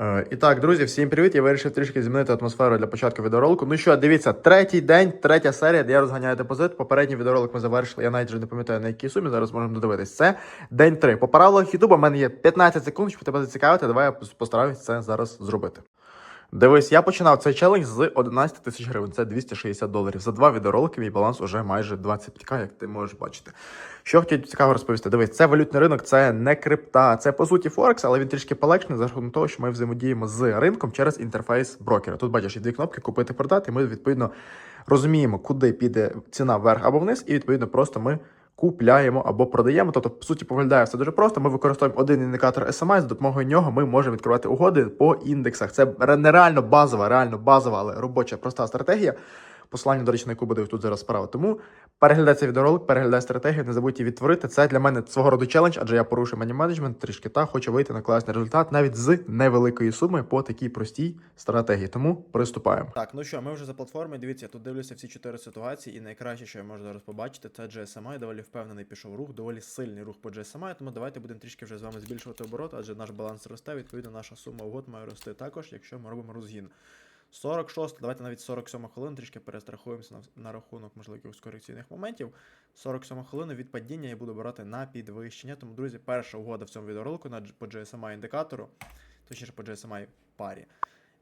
Е, І так, друзі, всім привіт! Я вирішив трішки змінити атмосферу для початку відеоролику. Ну що, дивіться, третій день, третя серія, де я розганяю депозит. Попередній відеоролик ми завершили. Я навіть вже не пам'ятаю на якій сумі. Зараз можемо додивитись. Це день 3. По правилах Ютуба в мене є 15 секунд, щоб тебе зацікавити. Давай я постараюсь це зараз зробити. Дивись, я починав цей челендж з 11 тисяч гривень, це 260 доларів. За два відеоролики мій баланс уже майже 25к, як ти можеш бачити. Що хотів цікаво розповісти? Дивись, це валютний ринок, це не крипта, це по суті Форекс, але він трішки полегшений за рахунок того, що ми взаємодіємо з ринком через інтерфейс брокера. Тут бачиш є дві кнопки купити продати. Ми відповідно розуміємо, куди піде ціна вверх або вниз, і відповідно просто ми. Купляємо або продаємо, тобто, по суті, виглядає все дуже просто. Ми використовуємо один індикатор SMI, за допомогою нього ми можемо відкривати угоди по індексах. Це ре- нереально базова, реально базова, але робоча проста стратегія. Посилання, до речі, на яку буде тут зараз справа. Тому переглядай цей відеоролик, переглядай стратегію, не забудь її відтворити. Це для мене свого роду челендж, адже я порушую мені менеджмент трішки та хочу вийти на класний результат навіть з невеликої суми по такій простій стратегії. Тому приступаємо. Так, ну що, ми вже за платформою. Дивіться, я тут дивлюся всі чотири ситуації, і найкраще, що я можу зараз побачити, це GSMI. Доволі впевнений пішов рух, доволі сильний рух по GSMI, тому давайте будемо трішки вже з вами збільшувати оборот, адже наш баланс росте, відповідно, наша сума угод має рости також, якщо ми робимо розгін. 46, давайте навіть 47 хвилин, трішки перестрахуємося на, на рахунок можливих якихось корекційних моментів. 47 хвилин від падіння я буду брати на підвищення. Тому, друзі, перша угода в цьому відеоролику на, по GSMI індикатору, точніше по GSMI парі.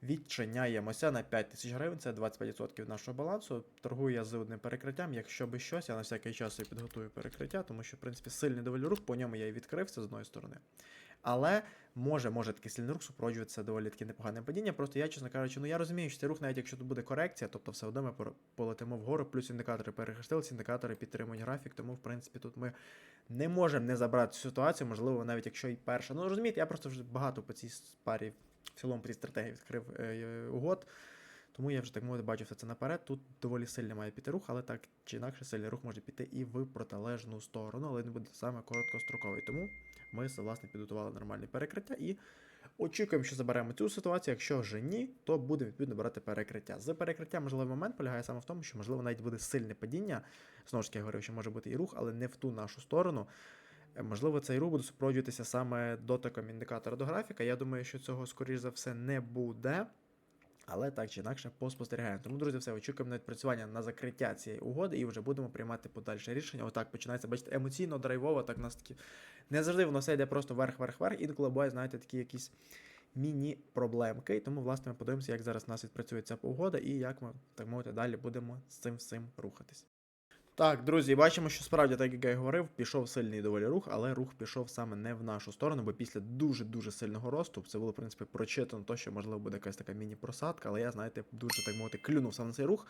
Відчиняємося на 5 тисяч гривень, це 25% від нашого балансу. Торгую я з одним перекриттям. Якщо би щось, я на всякий час і підготую перекриття, тому що, в принципі, сильний доволі рух, по ньому я і відкрився з одної сторони. Але може, може такий сильний рух супроводжуватися доволі таки непогане падіння. Просто я, чесно кажучи, ну я розумію, що цей рух, навіть якщо тут буде корекція, тобто все одно ми полетимо вгору, плюс індикатори перехрестилися, індикатори підтримують графік, тому в принципі тут ми не можемо не забрати цю ситуацію, можливо, навіть якщо і перша. Ну розумієте, я просто вже багато по цій парі, в цілому по цій стратегії відкрив е, е, угод. Тому я вже так мовити бачу все це наперед. Тут доволі сильний має піти рух, але так чи інакше сильний рух може піти і в протилежну сторону, але він буде саме короткостроковий. Тому ми власне підготували нормальне перекриття і очікуємо, що заберемо цю ситуацію. Якщо вже ні, то будемо відповідно брати перекриття. З перекриття можливий момент полягає саме в тому, що можливо навіть буде сильне падіння. Знову ж таки, я говорив, що може бути і рух, але не в ту нашу сторону. Е, Можливо, цей рух буде супроводжуватися саме дотиком індикатора до графіка. Я думаю, що цього, скоріш за все, не буде. Але так чи інакше поспостерігаємо. Тому, друзі, все, очікуємо на відпрацювання на закриття цієї угоди і вже будемо приймати подальше рішення. Отак починається, бачите, емоційно, драйвово, так нас такі. Не завжди воно все йде просто вверх. Інколи буває, знаєте, такі якісь міні-проблемки. Тому, власне, ми подивимося, як зараз у нас відпрацює ця угода і як ми, так мовити, далі будемо з цим всім рухатись. Так, друзі, бачимо, що справді, так як я і говорив, пішов сильний доволі рух, але рух пішов саме не в нашу сторону, бо після дуже-дуже сильного росту це було, в принципі, прочитано, то, що можливо буде якась така міні-просадка, але я, знаєте, дуже так мовити, клюнув саме на цей рух.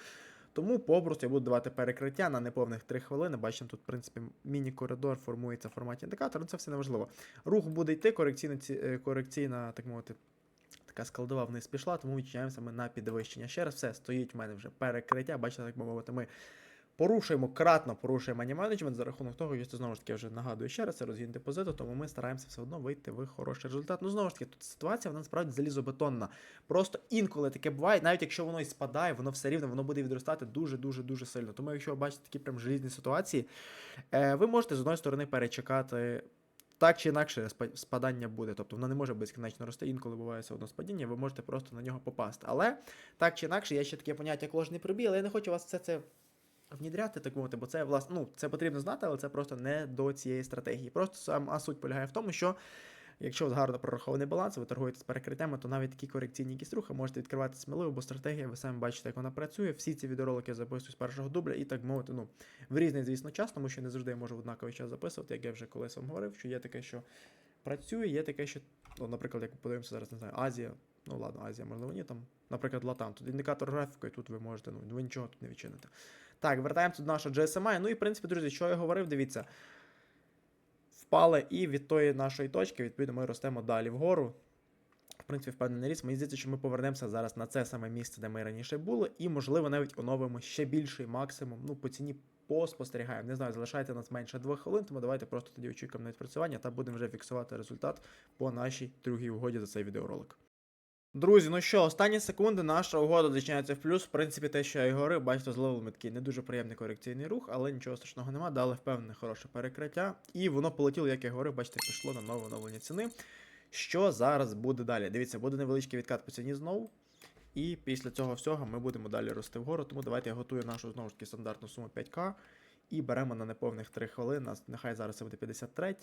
Тому попросту я буду давати перекриття на неповних 3 хвилини. Бачимо, тут, в принципі, міні-коридор формується в форматі індикатора, ну це все неважливо. Рух буде йти, корекційна, е, корекційна так мовити, така складова вниз пішла, тому відчиняємося ми на підвищення. Ще раз все, стоїть в мене вже перекриття. Бачите, так би мовити, ми порушуємо, кратно порушуємо мані менеджмент за рахунок того, що це знову ж таки вже нагадую ще раз, це розгін депозиту, тому ми стараємося все одно вийти в хороший результат. Ну, знову ж таки, тут ситуація вона насправді залізобетонна. Просто інколи таке буває, навіть якщо воно і спадає, воно все рівно воно буде відростати дуже-дуже дуже сильно. Тому, якщо ви бачите такі прям желізні ситуації, е, ви можете з одної сторони перечекати. Так чи інакше спадання буде, тобто воно не може безкінечно рости, інколи буває все одно спадіння, ви можете просто на нього попасти. Але так чи інакше, є ще таке поняття як ложний пробій, але я не хочу вас все це внідряти, так мовити, бо це власне, ну, це потрібно знати, але це просто не до цієї стратегії. Просто сама суть полягає в тому, що якщо гарно прорахований баланс, ви торгуєте з перекриттями, то навіть такі корекційні якісь рухи можете відкривати сміливо, бо стратегія, ви самі бачите, як вона працює. Всі ці відеоролики я записую з першого дубля і так мовити, ну, в різний, звісно, час, тому що не завжди я можу в однаковий час записувати, як я вже колись вам говорив, що є таке, що працює, є таке, що, ну, наприклад, як подивимося зараз, не знаю, Азія. Ну ладно, Азія, можливо, ні, там, наприклад, Латам. Тут індикатор графіку, і тут ви можете, ну, ви нічого тут не відчините. Так, вертаємося до нашого GSMI. Ну і в принципі, друзі, що я говорив, дивіться. Впали і від тої нашої точки, відповідно, ми ростемо далі вгору. В принципі, впевнений ріст. Мені здається, що ми повернемося зараз на це саме місце, де ми раніше були, і, можливо, навіть оновимо ще більший максимум. Ну, по ціні поспостерігаємо. Не знаю, залишайте нас менше двох хвилин, тому давайте просто тоді очікуємо на відпрацювання та будемо вже фіксувати результат по нашій другій угоді за цей відеоролик. Друзі, ну що, останні секунди наша угода зачиняється в плюс. В принципі, те, що я і говорив, бачите, зловили ми такий не дуже приємний корекційний рух, але нічого страшного нема. Дали впевнене хороше перекриття. І воно полетіло, як я говорив, бачите, пішло на нове оновлення ціни. Що зараз буде далі? Дивіться, буде невеличкий відкат по ціні знову. І після цього всього ми будемо далі рости вгору. Тому давайте я готую нашу знову ж таки стандартну суму 5К. І беремо на неповних 3 хвилини. Нехай зараз це буде 53.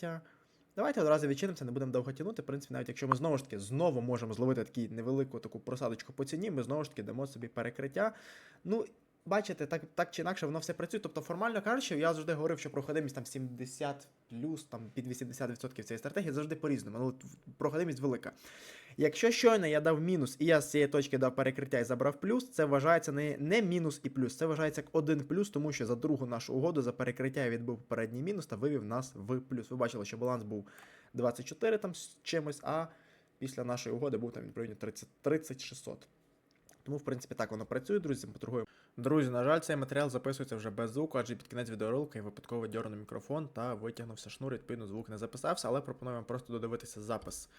Давайте одразу відчинимося, не будемо довго тягнути. В принципі, навіть якщо ми знову ж таки знову можемо зловити таку невелику таку просадочку по ціні, ми знову ж таки дамо собі перекриття. Ну, бачите, так, так чи інакше воно все працює. Тобто, формально кажучи, я завжди говорив, що проходимість там 70 плюс, там під 80% цієї стратегії завжди по-різному. але проходимість велика. Якщо щойно я дав мінус, і я з цієї точки дав перекриття і забрав плюс, це вважається не, не мінус і плюс, це вважається як один плюс, тому що за другу нашу угоду за перекриття я відбив попередній мінус та вивів нас в плюс. Ви бачили, що баланс був 24 там з чимось, а після нашої угоди був там відповідно 30, 30 600. Тому, в принципі, так воно працює, друзі, поторгуємо. Друзі, на жаль, цей матеріал записується вже без звуку, адже під кінець відеоролика я випадково дьорнув мікрофон та витягнувся шнур, відповідно, звук не записався, але пропоную вам просто додивитися запис,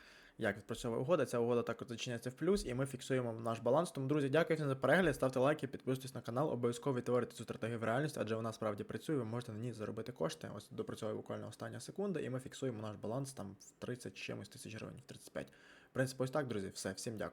як відпрацьовує угода. Ця угода також зачиняється в плюс, і ми фіксуємо наш баланс. Тому, друзі, дякую всім за перегляд, ставте лайки, підписуйтесь на канал, обов'язково відтворюйте цю стратегію в реальність, адже вона справді працює, ви можете на ній заробити кошти. Ось допрацьовує буквально остання секунда, і ми фіксуємо наш баланс там в 30 чимось тисяч гривень, в 35. В принципі, ось так, друзі, все, всім дякую.